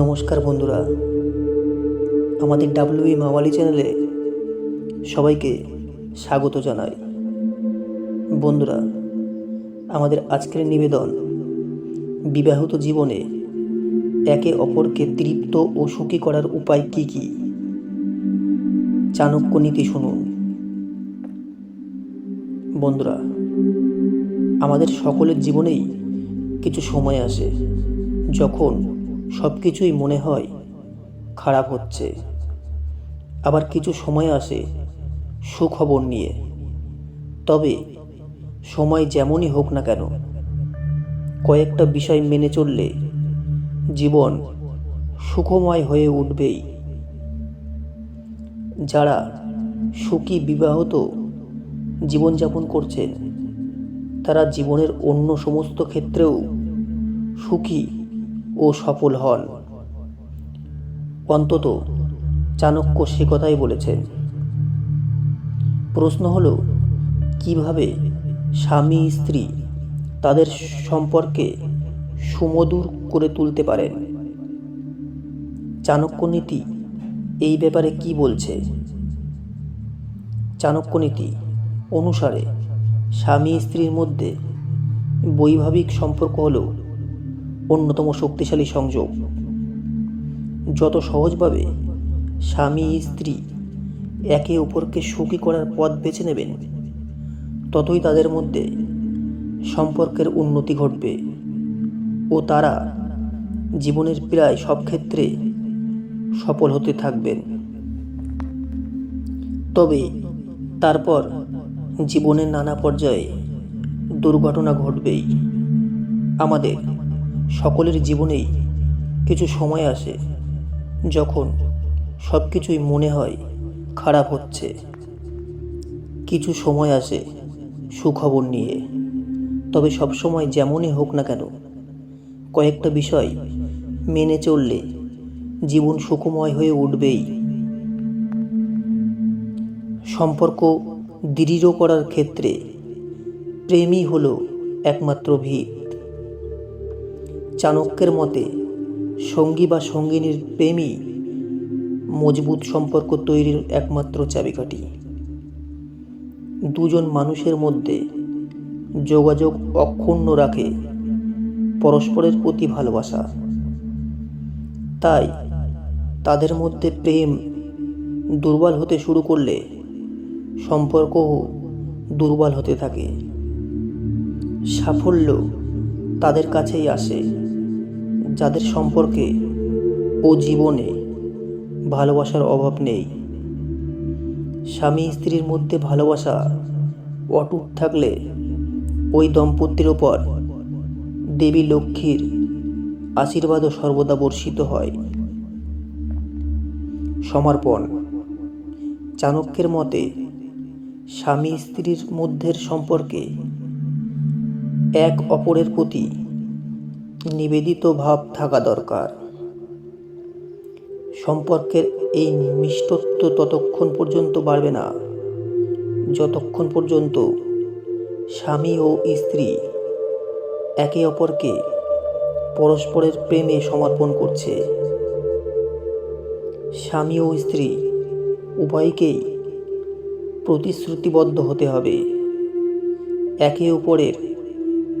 নমস্কার বন্ধুরা। আমাদের ডাব্লিউই মাওয়ালি চ্যানেলে সবাইকে স্বাগত জানাই। বন্ধুরা, আমাদের আজকের নিবেদন, বিবাহিত জীবনে একে অপরকে তৃপ্ত ও সুখী করার উপায় কি কি? চাণক্য নীতি শুনুন। বন্ধুরা, আমাদের সকলের জীবনেই কিছু সময় আসে, যখন সব কিছুই মনে হয় খারাপ হচ্ছে। আবার কিছু সময় আসে সুখবর নিয়ে। তবে সময় যেমনই হোক না কেন, কয়েকটা বিষয় মেনে চললে জীবন সুখময় হয়ে উঠবেই। যারা সুখী বিবাহত জীবনযাপন করছেন, তারা জীবনের অন্য সমস্ত ক্ষেত্রেও সুখী ও সফল হন। অন্তত চাণক্য সে কথাই বলেছেন। প্রশ্ন হলো, কীভাবে স্বামী, স্ত্রী তাদের সম্পর্কে সুমধুর করে তুলতে পারেন? চাণক্য নীতি এই ব্যাপারে কি বলছে? চাণক্য নীতি অনুসারে স্বামী, স্ত্রীর মধ্যে বৈবাহিক সম্পর্ক হলো অন্যতম শক্তিশালী সংযোগ। যত সহজভাবে স্বামী, স্ত্রী একে অপরকে সুখী করার পথ বেছে নেবেন, ততই তাদের মধ্যে সম্পর্কের উন্নতি ঘটবে ও তারা জীবনের প্রায় সব ক্ষেত্রে সফল হতে থাকবেন। তবে তারপর জীবনের নানা পর্যায়ে দুর্ঘটনা ঘটবেই। আমাদের সকলের জীবনেই কিছু সময় আসে যখন সব কিছুই মনে হয় খারাপ হচ্ছে। কিছু সময় আসে সুখবর নিয়ে। তবে সবসময় যেমনই হোক না কেন, কয়েকটা বিষয় মেনে চললে জীবন সুখময় হয়ে উঠবেই। সম্পর্ক দৃঢ় করার ক্ষেত্রে প্রেমই হলো একমাত্র ভিত। চাণক্যের মতে, সঙ্গী বা সঙ্গিনীর প্রেমই মজবুত সম্পর্ক তৈরির একমাত্র চাবিকাঠি। দুজন মানুষের মধ্যে যোগাযোগ অক্ষুণ্ণ রাখে পরস্পরের প্রতি ভালোবাসা। তাই তাদের মধ্যে প্রেম দুর্বল হতে শুরু করলে সম্পর্কও দুর্বল হতে থাকে। সাফল্য তাদের কাছেই আসে। যাদের সম্পর্কে ও জীবনে ভালোবাসার অভাব নেই। স্বামী স্ত্রীর মধ্যে ভালোবাসা অটুট থাকলে ওই দম্পতির ওপর দেবী লক্ষ্মীর আশীর্বাদও সর্বদা বর্ষিত হয়। সমর্পণ। চাণক্যের মতে, স্বামী স্ত্রীর মধ্যের সম্পর্কে এক অপরের প্রতি নিবেদিত ভাব থাকা দরকার। সম্পর্কের এই মিষ্টত্ব ততক্ষণ পর্যন্ত বাড়বে না। যতক্ষণ পর্যন্ত স্বামী ও স্ত্রী একে অপরকে পরস্পরের প্রেমে সমর্পণ করছে, স্বামী ও স্ত্রী উভয়কেই প্রতিশ্রুতিবদ্ধ হতে হবে। একে অপরের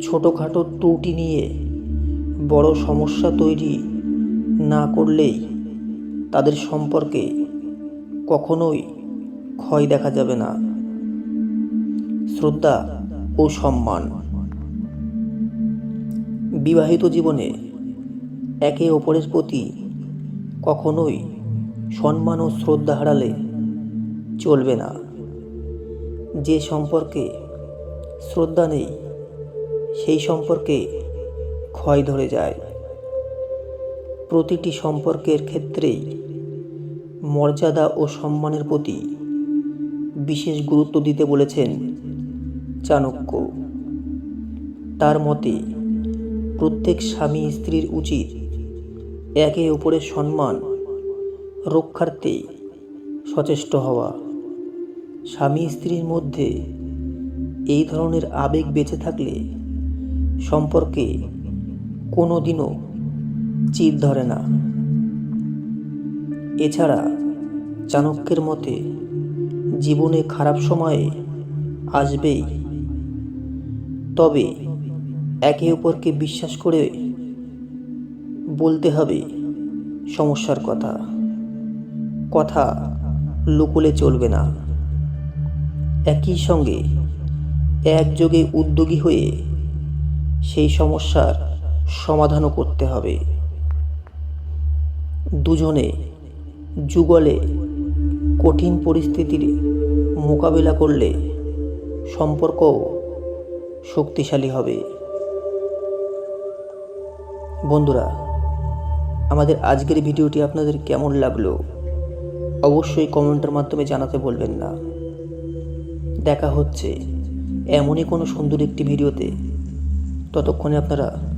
ছোটোখাটো ত্রুটি নিয়ে বড় সমস্যা তৈরি না করলেই তাদের সম্পর্কে কখনোই ক্ষয় দেখা যাবে না। শ্রদ্ধা ও সম্মান। বিবাহিত জীবনে একে অপরের প্রতি কখনোই সম্মান ও শ্রদ্ধা হারালে চলবে না। যে সম্পর্কে শ্রদ্ধা নেই, সেই সম্পর্কে ক্ষয় ধরে যায়। প্রতিটি সম্পর্কের ক্ষেত্রেই মর্যাদা ও সম্মানের প্রতি বিশেষ গুরুত্ব দিতে বলেছেন চাণক্য। তার মতে, প্রত্যেক স্বামী স্ত্রীর উচিত একে অপরের সম্মান রক্ষার্থে সচেষ্ট হওয়া। স্বামী স্ত্রীর মধ্যে এই ধরনের আবেগ বেঁচে থাকলে সম্পর্কে কোনো দিনও চির ধরে না। এছাড়া চাণক্যের মতে জীবনে খারাপ সময়ে আসবেই। তবে একে অপরকে বিশ্বাস করে বলতে হবে সমস্যার কথা। কথা লুকোলে চলবে না। একই সঙ্গে একযোগে উদ্যোগী হয়ে সেই সমস্যার সমাধানও করতে হবে। দুজনে যুগলে কঠিন পরিস্থিতির মোকাবিলা করলে সম্পর্ক শক্তিশালী হবে। বন্ধুরা, আমাদের আজকের ভিডিওটি আপনাদের কেমন লাগল? অবশ্যই কমেন্টের মাধ্যমে জানাতে বলবেন না। দেখা হচ্ছে এমনই কোনো সুন্দর একটি ভিডিওতে। ততক্ষণে আপনারা